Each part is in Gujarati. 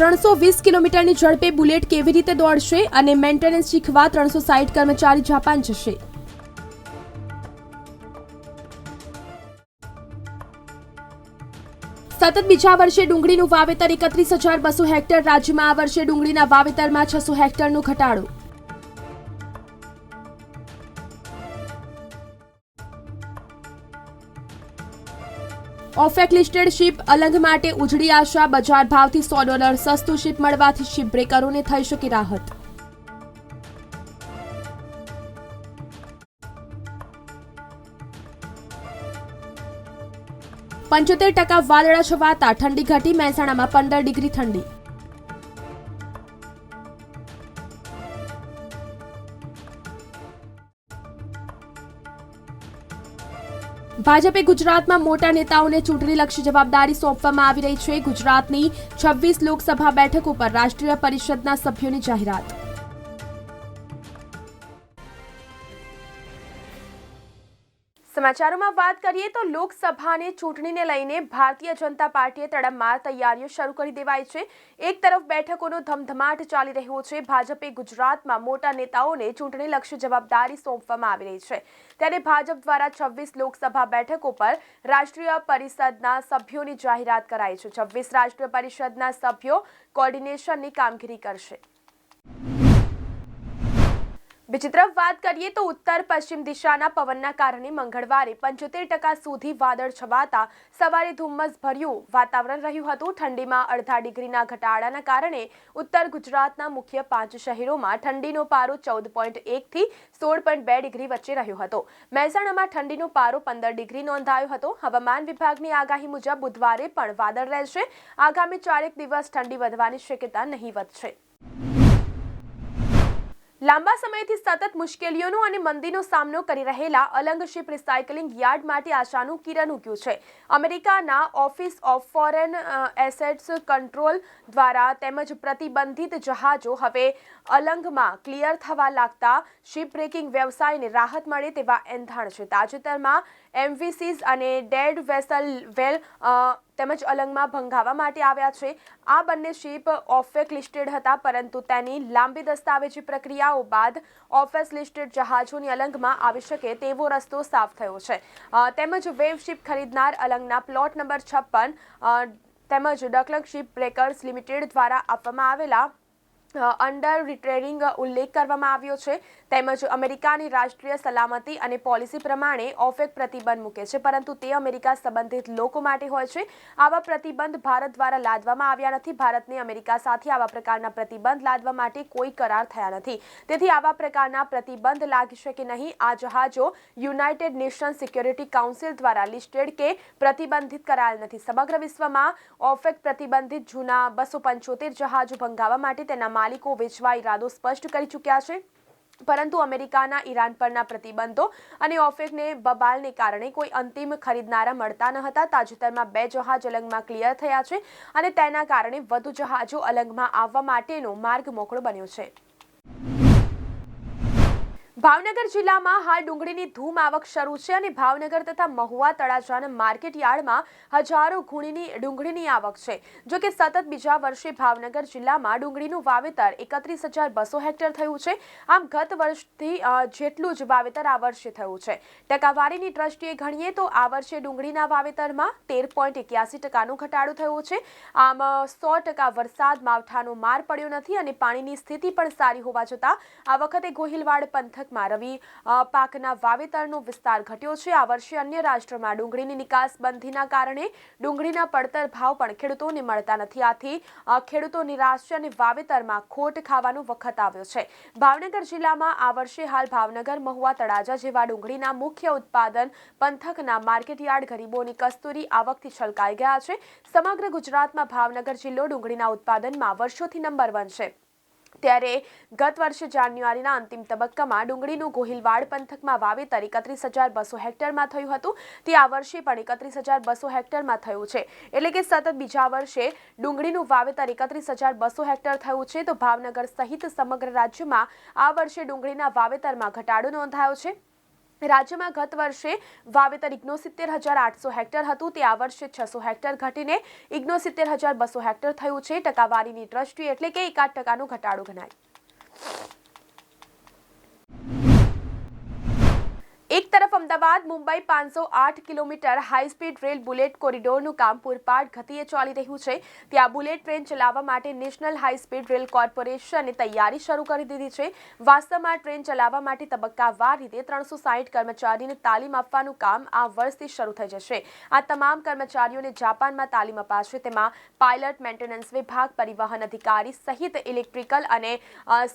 ત્રણસો વીસ કિલોમીટરની ઝડપે બુલેટ કેવી રીતે દોડશે અને મેન્ટેનન્સ શીખવા ત્રણસો સાઠ કર્મચારી જાપાન જશે. સતત બીજા વર્ષે ડુંગળીનું વાવેતર એકત્રીસ હજાર બસો હેક્ટર રાજ્યમાં આ વર્ષે ડુંગળીના વાવેતરમાં છસો હેક્ટરનો ઘટાડો. ઓફેક લિસ્ટેડ શિપ અલંગ માટે ઉજળી આશા, બજાર ભાવથી સો ડોલર સસ્તું શિપ મળવાથી શિપ બ્રેકરોને થઈ શકે રાહત. પંચોતેર ટકા વાદળા છવાતા ઠંડી ઘટી, મહેસાણામાં પંદર ડિગ્રી ઠંડી. ભાજપે ગુજરાતમાં મોટા નેતાઓને ચૂંટણીલક્ષી જવાબદારી સોંપવામાં આવી રહી છે. ગુજરાતની છવ્વીસ લોકસભા બેઠકો પર રાષ્ટ્રીય પરિષદના સભ્યોની જાહેરાત. સમાચારોમાં વાત કરીએ તો લોકસભાની ચૂંટણીને લઈને ભારતીય જનતા પાર્ટીએ તડામાર તૈયારીઓ શરૂ કરી દેવાઈ છે. એક તરફ બેઠકોનો ધમધમાટ ચાલી રહ્યો છે. ભાજપે ગુજરાતમાં મોટા નેતાઓને ચૂંટણીલક્ષી જવાબદારી સોંપવામાં આવી રહી છે. ત્યારે ભાજપ દ્વારા છવ્વીસ લોકસભા બેઠકો પર રાષ્ટ્રીય પરિષદના સભ્યોની જાહેરાત કરાઈ છે. છવ્વીસ રાષ્ટ્રીય પરિષદના સભ્યો કોર્ડિનેશનની કામગીરી કરશે. બીજી તરફ વાત કરીએ તો ઉત્તર પશ્ચિમ દિશાના પવનના કારણે મંગળવારે પંચોતેર ટકા સુધી વાદળ છવાતા સવારે ધુમ્મસ ભર્યું વાતાવરણ રહ્યું હતું. ઠંડીમાં અડધા ડિગ્રીના ઘટાડાના કારણે ઉત્તર ગુજરાતના મુખ્ય પાંચ શહેરોમાં ઠંડીનો પારો ચૌદ પોઈન્ટ એકથી સોળ પોઈન્ટ બે ડિગ્રી વચ્ચે રહ્યો હતો. મહેસાણામાં ઠંડીનો પારો પંદર ડિગ્રી નોંધાયો હતો. હવામાન વિભાગની આગાહી મુજબ બુધવારે પણ વાદળ રહેશે. આગામી ચારેક દિવસ ઠંડી વધવાની શક્યતા નહીવત છે. લાંબા સમયથી સતત મુશ્કેલીઓનો અને મંદીનો સામનો કરી રહેલા અલંગ શિપ રિસાયકલિંગ યાર્ડ માટે આશાનું કિરણ ઉગ્યું છે. અમેરિકાના office of foreign assets control દ્વારા તેમજ પ્રતિબંધિત જહાજો હવે અલંગમાં ક્લિયર થવા લાગતા શિપ બ્રેકિંગ વ્યવસાયને રાહત મળે તેવા એંધાણ છે. તાજેતરમાં એમવીસીસ અને ડેડ વેસલ વેલ તેમજ અલંગમાં ભંગાવા માટે આવ્યા છે. આ બંને શિપ ઓફેક લિસ્ટેડ હતા, પરંતુ તેની લાંબી દસ્તાવેજી પ્રક્રિયાઓ બાદ ઓફેસ લિસ્ટેડ જહાજોની અલંગમાં આવી શકે તેવો રસ્તો સાફ થયો છે. તેમજ વેવ શિપ ખરીદનાર અલંગના પ્લોટ નંબર છપ્પન તેમજ ડકલક શિપ બ્રેકર્સ લિમિટેડ દ્વારા આપવામાં આવેલા અંડર રિટ્રેડિંગ ઉલ્લેખ કરવામાં આવ્યો છે. તેમજ અમેરિકાની રાષ્ટ્રીય સલામતી અને પોલિસી પ્રમાણે ઓફેક પ્રતિબંધ મૂકે છે. પરંતુ તે અમેરિકા સંબંધિત લોકો માટે હોય છે. આવા પ્રતિબંધ ભારત દ્વારા લાદવામાં આવ્યા નથી. ભારતને અમેરિકા સાથે આવા પ્રકારના પ્રતિબંધ લાદવા માટે કોઈ કરાર થયા નથી. તેથી આવા પ્રકારના પ્રતિબંધ લાગી શકે નહીં? આ જહાજો યુનાઇટેડ નેશન સિક્યોરિટી કાઉન્સિલ દ્વારા લિસ્ટેડ કે પ્રતિબંધિત કરાયેલ નથી. સમગ્ર વિશ્વમાં ઓફેક પ્રતિબંધિત જૂના બસો પંચોતેર જહાજો ભંગાવા માટે તેના માલિકો વેચવા ઈરાદો સ્પષ્ટ કરી ચૂક્યા છે. પરંતુ અમેરિકાના ઈરાન પરના પ્રતિબંધો અને ઓફેકને બબાલને કારણે કોઈ અંતિમ ખરીદનારા મળતા ન હતા. તાજેતરમાં બે જહાજ અલંગમાં ક્લિયર થયા છે અને તેના કારણે વધુ જહાજો અલંગમાં આવવા માટેનો માર્ગ મોકળો બન્યો છે. ભાવનગર જિલ્લામાં હાલ ડુંગળીની ધૂમ આવક શરૂ છે અને ભાવનગર તથા મહુવા તળાજાના માર્કેટ યાર્ડમાં હજારો ગુણીની ડુંગળીની આવક છે. જો કે સતત બીજા વર્ષે ભાવનગર જિલ્લામાં ડુંગળીનું વાવેતર એકત્રીસ હજાર બસો હેક્ટર થયું છે. આમ ગત વર્ષથી જેટલું જ વાવેતર આ વર્ષે થયું છે. ટકાવારીની દ્રષ્ટિએ ગણીએ તો આ વર્ષે ડુંગળીના વાવેતરમાં તેર પોઈન્ટ એક્યાસી ટકાનો ઘટાડો થયો છે. આમ સો ટકા વરસાદ માવઠાનો માર પડ્યો નથી અને પાણીની સ્થિતિ પણ સારી હોવા છતાં આ વખતે ગોહિલવાડ પંથક પંથકમાં રવિ પાકના વાવેતરનો વિસ્તાર ઘટ્યો છે. આ વર્ષે અન્ય રાષ્ટ્રોમાં ડુંગળીની નિકાસ બંધીના કારણે ડુંગળીના પડતર ભાવ પણ ખેડૂતોને મળતા નથી. આથી ખેડૂતો નિરાશ છે અને વાવેતરમાં ખોટ ખાવાનો વખત આવ્યો છે. ભાવનગર જિલ્લામાં આ વર્ષે હાલ ભાવનગર, મહુવા, તળાજા જેવા ડુંગળીના મુખ્ય ઉત્પાદન પંથકના માર્કેટયાર્ડ ગરીબોની કસ્તુરી આવકથી છલકાઈ ગયા છે. સમગ્ર ગુજરાતમાં ભાવનગર જિલ્લો ડુંગળીના ઉત્પાદનમાં વર્ષોથી નંબર વન છે. ત્યારે ગત વર્ષે જાન્યુઆરીના અંતિમ તબક્કામાં ડુંગળીનું ગોહિલવાડ પંથકમાં વાવેતર એકત્રીસ હજાર બસો હેક્ટરમાં થયું હતું. તે આ વર્ષે પણ એકત્રીસ હજાર બસો હેક્ટરમાં થયું છે. એટલે કે સતત બીજા વર્ષે ડુંગળીનું વાવેતર એકત્રીસ હજાર બસો હેક્ટર થયું છે. તો ભાવનગર સહિત સમગ્ર રાજ્યમાં આ વર્ષે ડુંગળીના વાવેતરમાં ઘટાડો નોંધાયો છે. રાજ્યમાં ગત વર્ષે વાવેતર ઇગ્નોસિત્તેર હજાર આઠસો હેક્ટર હતું. તે આ વર્ષે છસો હેક્ટર ઘટીને ઇગ્નોસિત્તેર હજાર બસો હેક્ટર થયું છે. ટકાવારીની દ્રષ્ટિએ એટલે કે એકાદ ટકાનો ઘટાડો ગણાય. એક તરફ અમદાવાદ, મુંબઈ પાંચસો આઠ કિલોમીટર હાઈ રેલ બુલેટ કોરિડોરનું કામ પૂરપાટ ગતિએ ચાલી રહ્યું છે. ત્યાં બુલેટ ટ્રેન ચલાવવા માટે નેશનલ હાઈ રેલ કોર્પોરેશને તૈયારી શરૂ કરી દીધી છે. વાસ્તવમાં ટ્રેન ચલાવવા માટે તબક્કાવાર રીતે ત્રણસો સાહીઠ કર્મચારીને તાલીમ આપવાનું કામ આ વર્ષથી શરૂ થઈ જશે. આ તમામ કર્મચારીઓને જાપાનમાં તાલીમ અપાશે. તેમાં પાયલટ મેન્ટેનન્સ વિભાગ, પરિવહન અધિકારી સહિત ઇલેક્ટ્રિકલ અને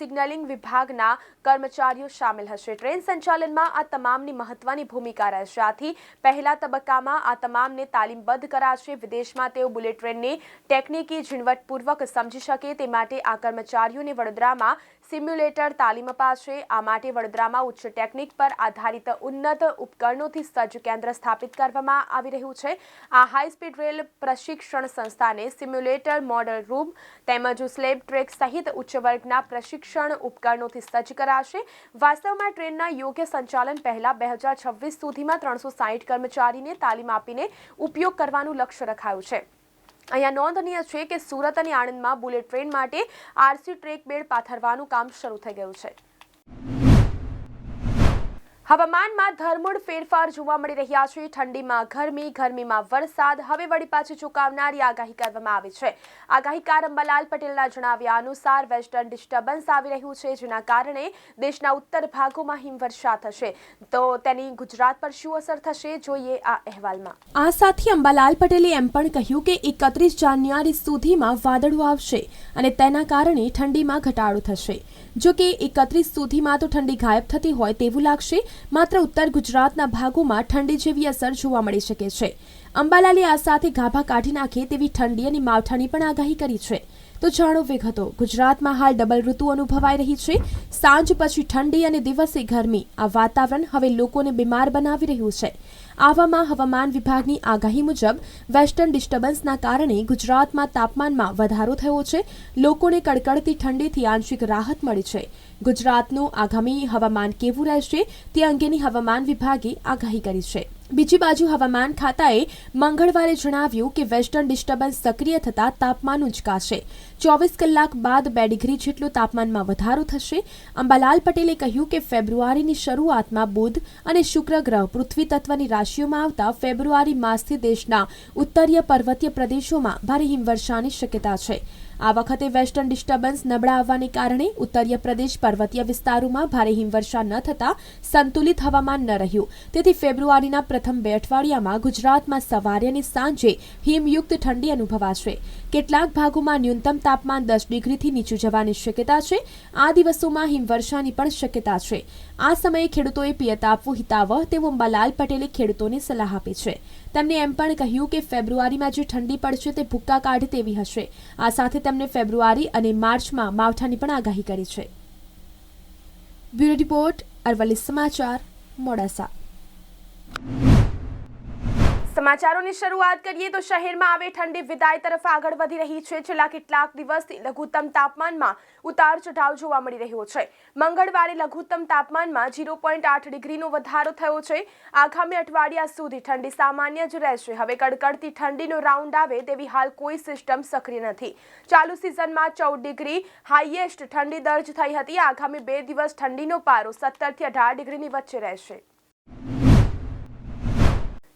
સિગ્નલિંગ વિભાગના કર્મચારીઓ સામેલ હશે. ટ્રેન સંચાલનમાં આ તમામની મહત્વની ભૂમિકા રહેશે. આથી પહેલા તબક્કામાં આ તમામને તાલીમબદ્ધ કરાશે. વિદેશમાં તેઓ બુલેટ ટ્રેનની ટેકનિકી ઝીણવટપૂર્વક સમજી શકે તે માટે આ કર્મચારીઓને વડોદરામાં સિમ્યુલેટર તાલીમ અપાશે. આ માટે વડોદરામાં ઉચ્ચ ટેકનિક પર આધારિત ઉન્નત ઉપકરણોથી સજ્જ કેન્દ્ર સ્થાપિત કરવામાં આવી રહ્યું છે. આ હાઈસ્પીડ રેલ પ્રશિક્ષણ સંસ્થાને સિમ્યુલેટર મોડલ રૂમ તેમજ સ્લેબ ટ્રેક સહિત ઉચ્ચ વર્ગના પ્રશિક્ષણ ઉપકરણોથી સજ્જ કરાશે. વાસ્તવમાં ટ્રેનના યોગ્ય સંચાલન પહેલા બે હજાર છવ્વીસ સુધીમાં ત્રણસો સાહીઠ કર્મચારીને તાલીમ આપીને ઉપયોગ કરવાનું લક્ષ્ય રખાયું છે. અહીંયા નોંધનીય છે કે સુરત અને આણંદમાં બુલેટ ટ્રેન માટે આરસી ટ્રેક બેડ પાથરવાનું કામ શરૂ થઈ ગયું છે. હવામાનમાં ધરમૂળ ફેરફાર જોવા મળી રહ્યા છે. ઠંડીમાં ગરમી, ગરમીમાં વરસાદ. હવે વળી પાછી ચૂકવનારી આગાહી કરવામાં આવી છે. આગાહીકાર અંબાલાલ પટેલના જણાવ્યા અનુસાર વેસ્ટર્ન ડિસ્ટર્બન્સ આવી રહ્યું છે, જેના કારણે દેશના ઉત્તર ભાગોમાં હિમવર્ષા થશે. તો તેની ગુજરાત પર શું અસર થશે, જોઈએ આ અહેવાલમાં. આ સાથે અંબાલાલ પટેલે એમ પણ કહ્યું કે એકત્રીસ જાન્યુઆરી સુધીમાં વાદળો આવશે અને તેના કારણે ઠંડીમાં ઘટાડો થશે. જો કે એકત્રીસ સુધીમાં તો ઠંડી ગાયબ થતી હોય તેવું લાગશે માત્ર ઉત્તર ગુજરાતના ભાગોમાં ઠંડી જેવી અસર જોવા મળી શકે છે. અંબાલાલે આ સાથે ગાભા કાઢી નાખે તેવી ઠંડી અને માવઠાની પણ આગાહી કરી છે. તો જાણો વિગતો ગુજરાતમાં હાલ ડબલ ઋતુ અનુભવાઈ રહી છે. સાંજ પછી ઠંડી અને દિવસે ગરમી. આ વાતાવરણ હવે લોકોને બીમાર બનાવી રહ્યું છે. આવામાં હવામાન વિભાગની આગાહી મુજબ, વેસ્ટર્ન ડિસ્ટર્બન્સના કારણે ગુજરાતમાં તાપમાનમાં વધારો થયો છે. લોકોને કડકડતી ઠંડીથી આંશિક રાહત મળી છે. ગુજરાતનું આગામી હવામાન કેવું રહેશે તે અંગેની હવામાન વિભાગે આગાહી કરી છે. બીજી બાજુ હવામાન ખાતાએ મંગળવારે જણાવ્યું કે વેસ્ટર્ન ડિસ્ટર્બન્સ સક્રિય થતાં તાપમાન ઉંચકાશે. ચોવીસ કલાક બાદ બે ડિગ્રી જેટલું તાપમાનમાં વધારો થશે. અંબાલાલ પટેલે કહ્યું કે ફેબ્રુઆરીની શરૂઆતમાં બુધ અને શુક્ર ગ્રહ પૃથ્વી તત્વની રાશિઓમાં આવતા ફેબ્રુઆરી માસથી દેશના ઉત્તરીય પર્વતીય પ્રદેશોમાં ભારે હિમવર્ષાની શક્યતા છે. આ વખતે વેસ્ટર્ન ડિસ્ટર્બન્સ નબળા આવવાને કારણે ઉત્તરીય પ્રદેશ પર્વતીય વિસ્તારોમાં ભારે હિમવર્ષા ન થતાં સંતુલિત હવામાન ન રહ્યું. તેથી ફેબ્રુઆરીના પ્રથમ બે અઠવાડિયામાં ગુજરાતમાં સવારે અને સાંજે હિમયુક્ત ઠંડી અનુભવાશે. કેટલાક ભાગોમાં ન્યૂનતમ તાપમાન દસ ડિગ્રીથી નીચું જવાની શક્યતા છે. આ દિવસોમાં હિમવર્ષાની પણ શક્યતા છે. આ સમયે ખેડૂતોએ પિયત આપવું હિતાવહ તેવું અંબાલાલ પટેલે ખેડૂતોને સલાહ આપી છે. તેમણે એમ પણ કહ્યું કે ફેબ્રુઆરીમાં જે ઠંડી પડશે તે ભૂક્કા કાઢ તેવી હશે. આ સાથે તેમણે ફેબ્રુઆરી અને માર્ચમાં માવઠાની પણ આગાહી કરી છે. બ્યુરો રિપોર્ટ, અરવલ્લી સમાચાર, મોડાસા. સમાચારોની શરૂઆત કરીએ તો શહેરમાં આવે ઠંડી. વિદાય તરફ આગળ વધી રહી છે. છેલ્લા કેટલાક દિવસથી લઘુત્તમ તાપમાનમાં ઉતાર ચઢાવ જોવા મળી રહ્યો છે. મંગળવારે લઘુત્તમ તાપમાનમાં ઝીરો પોઈન્ટ આઠ ડિગ્રીનો વધારો થયો છે. આગામી અઠવાડિયા સુધી ઠંડી સામાન્ય જ રહેશે. હવે કડકડતી ઠંડીનો રાઉન્ડ આવે તેવી હાલ કોઈ સિસ્ટમ સક્રિય નથી. ચાલુ સિઝનમાં ચૌદ ડિગ્રી હાઈએસ્ટ ઠંડી દર્જ થઈ હતી. આગામી બે દિવસ ઠંડીનો પારો સત્તરથી અઢાર ડિગ્રીની વચ્ચે રહેશે.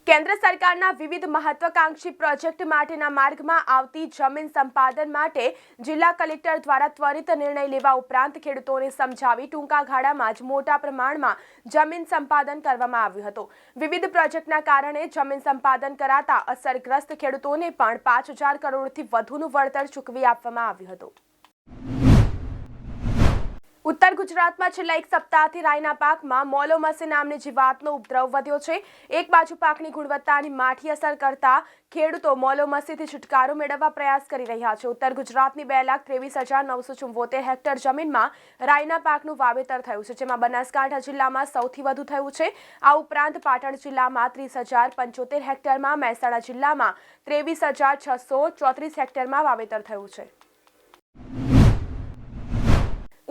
કેન્દ્ર સરકારના વિવિધ મહત્વકાંક્ષી પ્રોજેક્ટ માટેના માર્ગમાં આવતી જમીન સંપાદન માટે જિલ્લા કલેક્ટર દ્વારા ત્વરિત નિર્ણય લેવા ઉપરાંત ખેડૂતોને સમજાવી ટૂંકા ગાળામાં જ મોટા પ્રમાણમાં જમીન સંપાદન કરવામાં આવ્યું હતું. વિવિધ પ્રોજેક્ટના કારણે જમીન સંપાદન કરાતા અસરગ્રસ્ત ખેડૂતોને પણ પાંચ હજાર કરોડથી વધુનું વળતર ચૂકવી આપવામાં આવ્યું હતું. ઉત્તર ગુજરાતમાં છેલ્લા એક સપ્તાહથી રાઈના પાકમાં મોલોમસી નામની જીવાતનો ઉપદ્રવ વધ્યો છે. એક બાજુ પાકની ગુણવત્તાની માઠી અસર કરતા ખેડૂતો મોલોમસીથી છુટકારો મેળવવા પ્રયાસ કરી રહ્યા છે. ઉત્તર ગુજરાતની બે લાખ ત્રેવીસ હજાર નવસો ચુંવોતેર હેક્ટર જમીનમાં રાઈના પાકનું વાવેતર થયું છે, જેમાં બનાસકાંઠા જિલ્લામાં સૌથી વધુ થયું છે. આ ઉપરાંત પાટણ જિલ્લામાં ત્રીસ હજાર પંચોતેર હેક્ટરમાં, મહેસાણા જિલ્લામાં ત્રેવીસ હજાર છસો ચોત્રીસ હેક્ટરમાં વાવેતર થયું છે.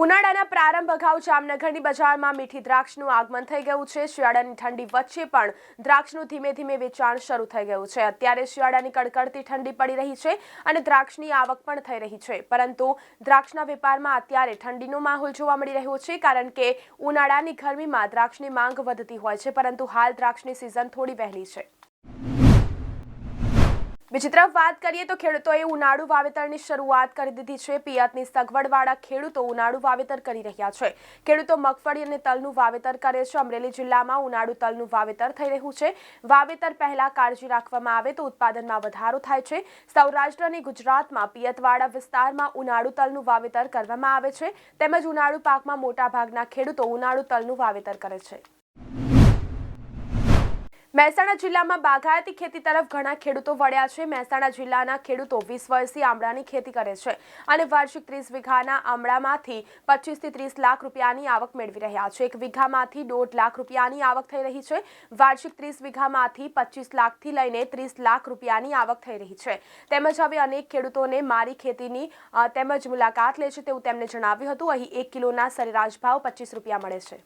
ઉનાળાના પ્રારંભ અગાઉ જામનગરની બજારમાં મીઠી દ્રાક્ષનું આગમન થઈ ગયું છે. શિયાળાની ઠંડી વચ્ચે પણ દ્રાક્ષનું ધીમે ધીમે વેચાણ શરૂ થઈ ગયું છે. અત્યારે શિયાળાની કડકડતી ઠંડી પડી રહી છે અને દ્રાક્ષની આવક પણ થઈ રહી છે. પરંતુ દ્રાક્ષના વેપારમાં અત્યારે ઠંડીનો માહોલ જોવા મળી રહ્યો છે કારણ કે ઉનાળાની ગરમીમાં દ્રાક્ષની માંગ વધતી હોય છે, પરંતુ હાલ દ્રાક્ષની સિઝન થોડી વહેલી છે. તરફ વાત કરીએ તો ખેડૂતોએ ઉનાળુ વાવેતરની શરૂઆત કરી દીધી છે. પિયતની સગવડવાળા ખેડૂતો ઉનાળુ વાવેતર કરી રહ્યા છે. ખેડૂતો મગફળી અને તલનું વાવેતર કરે છે. અમરેલી જિલ્લામાં ઉનાળુ તલનું વાવેતર થઈ રહ્યું છે. વાવેતર પહેલા કાળજી રાખવામાં આવે તો ઉત્પાદનમાં વધારો થાય છે. સૌરાષ્ટ્ર અને ગુજરાતમાં પિયતવાળા વિસ્તારમાં ઉનાળુ તલનું વાવેતર કરવામાં આવે છે. તેમજ ઉનાળુ પાકમાં મોટાભાગના ખેડૂતો ઉનાળુ તલનું વાવેતર કરે છે. મહેસાણા જિલ્લામાં બાગાયતી ખેતી તરફ ઘણા ખેડૂતો વળ્યા છે. મહેસાણા જિલ્લાના ખેડૂતો વીસ વર્ષથી આમળાની ખેતી કરે છે અને વાર્ષિક ત્રીસ વીઘાના આમળામાંથી પચીસથી ત્રીસ લાખ રૂપિયાની આવક મેળવી રહ્યા છે. એક વીઘામાંથી દોઢ લાખ રૂપિયાની આવક થઈ રહી છે. વાર્ષિક ત્રીસ વીઘામાંથી પચીસ લાખથી લઈને ત્રીસ લાખ રૂપિયાની આવક થઈ રહી છે. તેમજ હવે અનેક ખેડૂતોને મારી ખેતીની તેમજ મુલાકાત લે છે તેવું તેમણે જણાવ્યું હતું. અહીં એક કિલોના સરેરાશ ભાવ પચીસ રૂપિયા મળે છે.